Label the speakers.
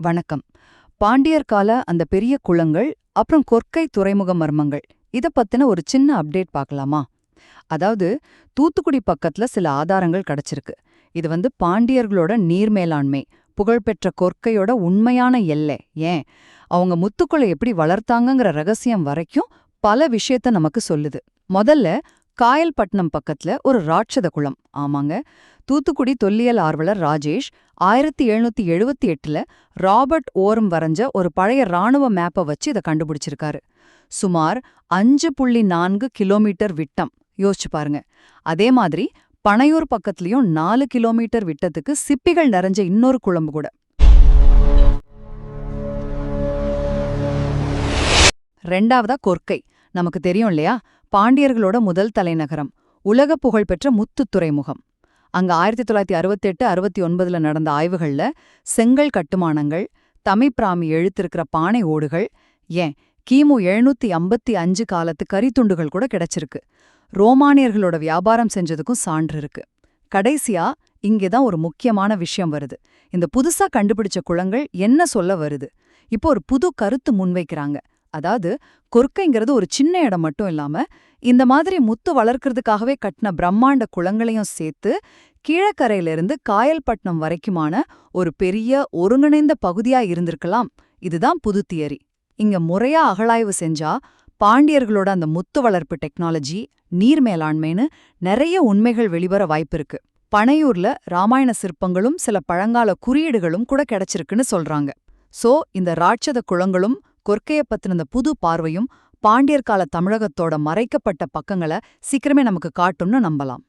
Speaker 1: வணக்கம். பாண்டியர் கால அந்த பெரிய குளங்கள் அப்புறம் கொற்கை துறைமுக மர்மங்கள் இத பத்தின ஒரு சின்ன அப்டேட் பார்க்கலாமா அதாவது தூத்துக்குடி பக்கத்துல சில ஆதாரங்கள் கிடைச்சிருக்கு. இது வந்து பாண்டியர்களோட நீர் மேலாண்மை புகழ்பெற்ற கொற்கையோட உண்மையான எல்லை ஏன்? அவங்க முத்துக்களை எப்படி வளர்த்தாங்கங்கிற ரகசியம் வரைக்கும் பல விஷயத்த நமக்கு சொல்லுது. முதல்ல காயல்பட்டினம் பக்கத்துல ஒரு ராட்சத குளம். ஆமாங்க. தூத்துக்குடி தொல்லியல் ஆர்வலர் ராஜேஷ் ஆயிரத்தி எழுநூத்தி எழுபத்தி எட்டுல ராபர்ட் ஓரம் வரைஞ்ச ஒரு பழைய ராணுவ மேப்பை வச்சு இதை கண்டுபிடிச்சிருக்காரு. சுமார் அஞ்சு புள்ளி நான்கு கிலோமீட்டர் விட்டம். யோசிச்சு பாருங்க. அதே மாதிரி பனையூர் பக்கத்துலயும் நாலு கிலோமீட்டர் விட்டத்துக்கு சிப்பிகள் நிறைஞ்ச இன்னொரு குழம்பு கூட. ரெண்டாவதா கொர்க்கை. நமக்கு தெரியும் இல்லையா? பாண்டியர்களோட முதல் தலைநகரம் உலக புகழ்பெற்ற முத்து துறைமுகம். அங்க ஆயிரத்தி தொள்ளாயிரத்தி அறுபத்தெட்டு அறுபத்தி ஒன்பதுல நடந்த ஆய்வுகள்ல செங்கல் கட்டுமானங்கள் தமிழ்பிராமி எழுத்திருக்கிற பானை ஓடுகள் ஏன் கிமு எழுநூத்தி ஐம்பத்தி அஞ்சு காலத்து கரித்துண்டுகள் கூட கிடைச்சிருக்கு. ரோமானியர்களோட வியாபாரம் செஞ்சதுக்கும் சான்று இருக்கு. கடைசியா இங்கேதான் ஒரு முக்கியமான விஷயம் வருது. இந்த புதுசா கண்டுபிடிச்ச குளங்கள் என்ன சொல்ல வருது? இப்போ ஒரு புது கருத்து முன்வைக்கிறாங்க. அதாவது கொற்கைங்கிறது ஒரு சின்ன இடம் மட்டும் இல்லாம இந்த மாதிரி முத்து வளர்க்கறதுக்காகவே கட்டின பிரம்மாண்ட குளங்களையும் சேர்த்து கீழக்கரையிலிருந்து காயல்பட்டினம் வரைக்குமான ஒரு பெரிய ஒருங்கிணைந்த பகுதியா இருந்திருக்கலாம். இதுதான் புது தியரி. இங்க முறையா அகழாய்வு செஞ்சா பாண்டியர்களோட அந்த முத்து வளர்ப்பு டெக்னாலஜி நீர் மேலாண்மைன்னு நிறைய உண்மைகள் வெளிவர வாய்ப்பிருக்கு. பனையூர்ல ராமாயண சிற்பங்களும் சில பழங்கால குறியீடுகளும் கூட கிடைச்சிருக்குன்னு சொல்றாங்க. சோ இந்த ராட்சத குளங்களும் கொற்கைய பத்தின புது பார்வையும் பாண்டியர் கால தமிழகத்தோட மறைக்கப்பட்ட பக்கங்களை சீக்கிரமே நமக்கு காட்டும்னு நம்பலாம்.